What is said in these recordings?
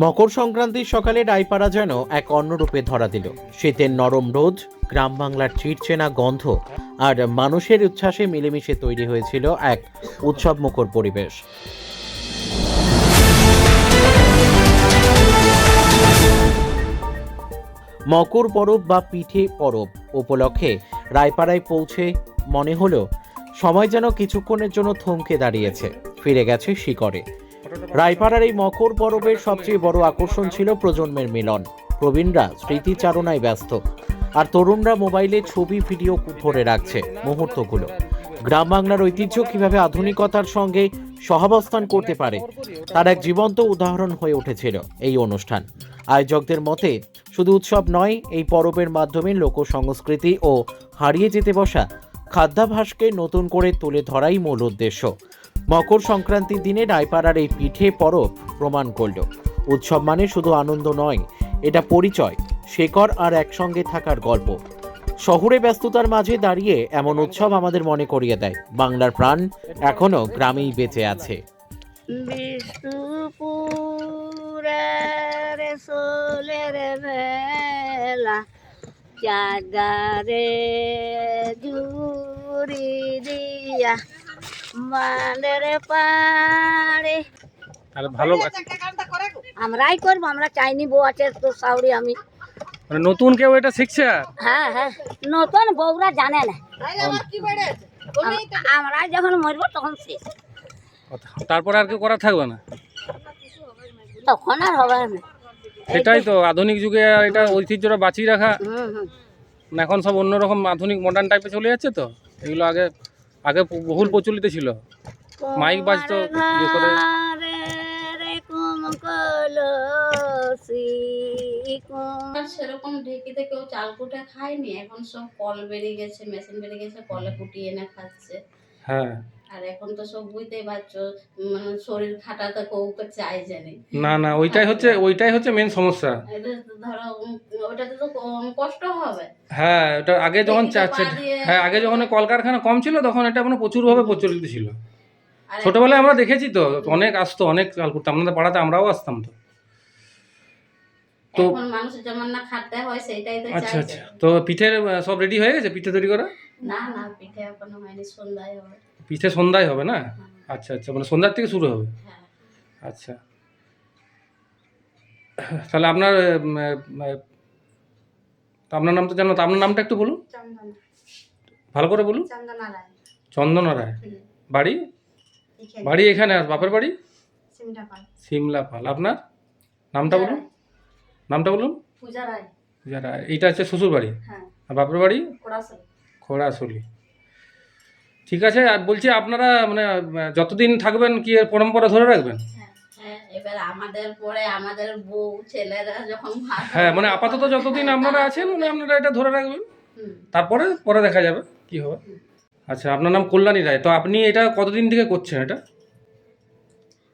মকর সংক্রান্তির সকালে ডাইপাড়া যেন এক অন্যরূপে ধরা দিল। শীতের নরম রোদ, গ্রাম বাংলার চিরচেনা গন্ধ আর মানুষের উচ্ছ্বাসে মিলেমিশে তৈরি হয়েছিল এক উৎসব উৎসবমুখর পরিবেশ। মকর পরব বা পিঠে পরব উপলক্ষে রায়পাড়ায় পৌঁছে মনে হলো, সময় যেন কিছুক্ষণের জন্য থমকে দাঁড়িয়েছে, ফিরে গেছে শিকড়ে। রায়পাড়ার এই মকর পরবের সবচেয়ে বড় আকর্ষণ ছিল প্রজন্মের মিলন। প্রবীণরা স্মৃতিচারণায় ব্যস্ত। আর তরুণরা মোবাইলে ছবি, ভিডিও ধরে রাখছে মুহূর্তগুলো। গ্রাম বাংলার ঐতিহ্য কীভাবে আধুনিকতার সঙ্গে সহাবস্থান করতে পারে, তার এক জীবন্ত উদাহরণ হয়ে উঠেছিল এই অনুষ্ঠান। আয়োজকদের মতে, শুধু উৎসব নয়, এই পরবের মাধ্যমে লোক সংস্কৃতি ও হারিয়ে যেতে বসা খাদ্যাভাসকে নতুন করে তুলে ধরাই মূল উদ্দেশ্য। মকর সংক্রান্তির দিনে রায়পাড়ার এই পিঠে পরব প্রমাণ করল। উৎসব মানে শুধু আনন্দ নয়, এটা পরিচয় শেকর আর একসঙ্গে থাকার গল্প। শহুরে ব্যস্ততার মাঝে দাঁড়িয়ে এমন উৎসব আমাদের মনে করিয়ে দেয়। বাংলার প্রাণ এখনও গ্রামেই বেঁচে আছে। দিয়া। মানের পাড়ে। আর ভালো আমরাই করব আমরা চাইনি বউ আছে তো সাউরি আমি। মানে নতুন কেউ এটা শিখছে? হ্যাঁ হ্যাঁ নতুন বউরা জানে না। আম- আমরা যখন মরবো তখন শেষ। তারপরে আর কেউ করা থাকবে না? তখন আর হবে না। সেটাই তো আধুনিক যুগে এটা ঐতিহ্যটা বাঁচিয়ে রাখা। এখন সব অন্যরকম আধুনিক মডার্ন টাইপে চলে যাচ্ছে তো। এগুলো আগে আগে বহুল প্রচলিত ছিল। মাইক বাজতো ইয়ে করে। সেরকম ঢেকিতে কেউ চাল কুটে খায়নি এখন সব কল বেরিয়ে গেছে মেশিন বেরিয়ে গেছে কলে কুটিয়ে এনে খাচ্ছে। হ্যাঁ। আর এখন তো সব বুঝতেই পারছ মানে শরীর খাটাতে কেউ চাই জানি। না না ওইটাই হচ্ছে ওইটাই হচ্ছে মেন সমস্যা। ধরো ওটাতে তো কষ্ট হবে। হ্যাঁ ওটা আগে যখন হ্যাঁ আগে যখন কলকারখানা কম ছিল তখন এটা মানে প্রচুরভাবে প্রচলিত ছিল। ছোটবেলায় আমরা দেখেছি তো অনেক আসতো অনেক চাল করতাম আমাদের পাড়াতে আমরাও আসতাম তো। তো- মানুষের যেমন না খাটতে হয় সেটাই তো আচ্ছা আচ্ছা। তো পিঠের আহ, সব রেডি হয়ে গেছে পিঠে তৈরি করা? না না পিঠে এখনও হয়নি সন্ধ্যায় হবে। পিঠে সন্ধ্যায় হবে না? হ্যাঁ, আচ্ছা আচ্ছা মানে সন্ধ্যার থেকে শুরু হবে? হ্যাঁ। আচ্ছা। তাহলে আপনার উম, আহ, তা আপনার জানো আপনার নামটা একটু বলুন। ভালো করে বলুন। চন্দনা রায়। বাড়ি? বাড়ি এখানে আর বাপের বাড়ি? সিমলা পাল। আপনার? নামটা বলুন। নামটা বলুন। পূজা রায়। এইটা হচ্ছে শ্বশুর বাড়ি হ্যাঁ। আর বাপের বাড়ি? খোড়াশুলি। ঠিক আছে আর বলছি আপনারা মানে যতদিন থাকবেন কি এর পরম্পরা ধরে রাখবেন? হ্যাঁ এবার আমাদের পরে আমাদের বউ ছেলেরা যখন হ্যাঁ মানে আপাতত যতদিন আপনারা আছেন মানে আপনারা এটা ধরে রাখবেন। তারপরে পরে দেখা যাবে কি হবে। আচ্ছা আপনার নাম কল্যাণী রায় তো আপনি এটা কতদিন থেকে করছেন এটা?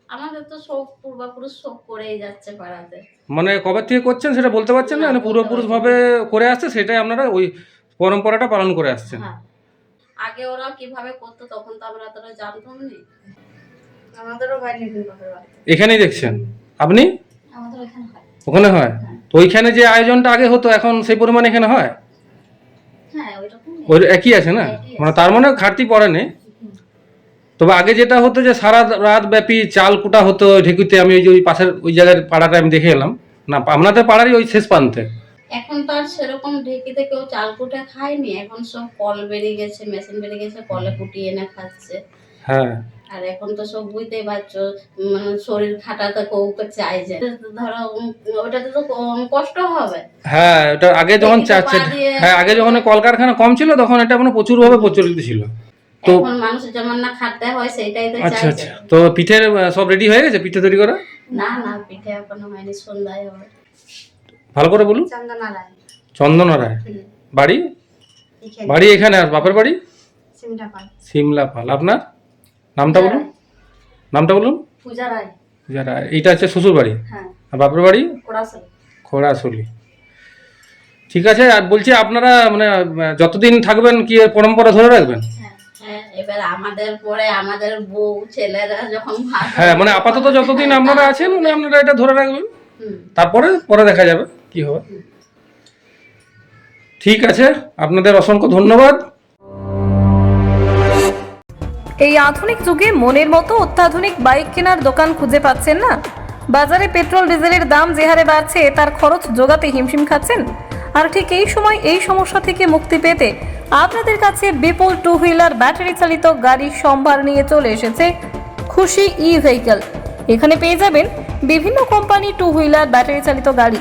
আমাদের তো সব পূর্বাপুরুষ সব করেই যাচ্ছে পাড়াতে। মানে কবে থেকে করছেন সেটা বলতে পারছেন না? মানে পূর্বপুরুষভাবে করে আসছে সেটাই আপনারা ওই পরম্পরাটা পালন করে আসছেন। হ্যাঁ আগে ওরা কীভাবে করতো তখন তো আমরা তোরা জানতাম নি। আমাদেরও হয় বাড়িতে। এখানেই দেখছেন? আপনি? আমাদের এখানে হয়। ওখানে হয়? তো ওইখানে যে আয়োজনটা আগে হতো এখন সেই পরিমাণে এখানে হয়? হ্যাঁ ওইরকম ওই একই আছে না? মানে তার মানে ঘাটতি পড়ে নেই তবে আগে যেটা হতো যে সারা রাত ব্যাপী চাল কুটা হতো ঢেকুতে আমি ওই যে ওই পাশের ওই জায়গার পাড়াটা আমি দেখে এলাম। না আপনাদের পাড়ারই ওই শেষ প্রান্তে। এখন তো আর সেরকম ঢেকিতে কেউ চাল কুটে খায়নি এখন সব কল বেরিয়ে গেছে মেশিন বেরিয়ে গেছে কলে কুটিয়ে এনে খাচ্ছে। হ্যাঁ। আর এখন তো সব বুঝতেই পারছ মানে শরীর খাটাতে কেউ চাই যে ধরো ওটাতে তো কষ্ট হবে। হ্যাঁ ওটা আগে যখন হ্যাঁ আগে যখন কলকারখানা কম ছিল তখন এটা মানে প্রচুরভাবে প্রচলিত ছিল। তো এখন মানুষের যেমন না খাটতে হয় সেটাই তো আচ্ছা আচ্ছা। তো পিঠের সব রেডি হয়ে গেছে পিঠে তৈরি করা? না না পিঠে এখনও হয়নি সন্ধ্যায় হবে। ভালো করে বলুন। চন্দনা রায়। বাড়ি? বাড়ি এখানে আর বাপের বাড়ি? সিমলা পাল আপনার? নামটা বলুন। নামটা বলুন। পূজা রায় এইটা হচ্ছে শ্বশুর বাড়ি হ্যাঁ। আর বাপের বাড়ি? খোড়াশুলি। ঠিক আছে আর বলছি আপনারা মানে যতদিন থাকবেন কি পরম্পরা ধরে রাখবেন? হ্যাঁ। এবার আমাদের পরে আমাদের বউ ছেলেরা যখন হ্যাঁ মানে আপাতত যতদিন আপনারা আছেন মানে আপনারা এটা ধরে রাখবেন। তারপরে পরে দেখা যাবে। কি হবে ঠিক আছে, আপনাদের অসংখ্য ধন্যবাদ। এই আধুনিক যুগে মনের মতো অত্যাধুনিক বাইক কেনার দোকান খুঁজে পাচ্ছেন না? বাজারে পেট্রোল, ডিজেলের দাম যে হারে বাড়ছে, তার খরচ যোগাতে হিমশিম খাচ্ছেন? আর ঠিক এই সময় এই সমস্যা থেকে মুক্তি পেতে আপনাদের কাছে বিপুল টু হুইলার ব্যাটারি চালিত গাড়ির সম্ভার নিয়ে চলে এসেছে খুশি ই ভেহিকল এখানে পেয়ে যাবেন বিভিন্ন কোম্পানি টু হুইলার ব্যাটারি চালিত গাড়ি।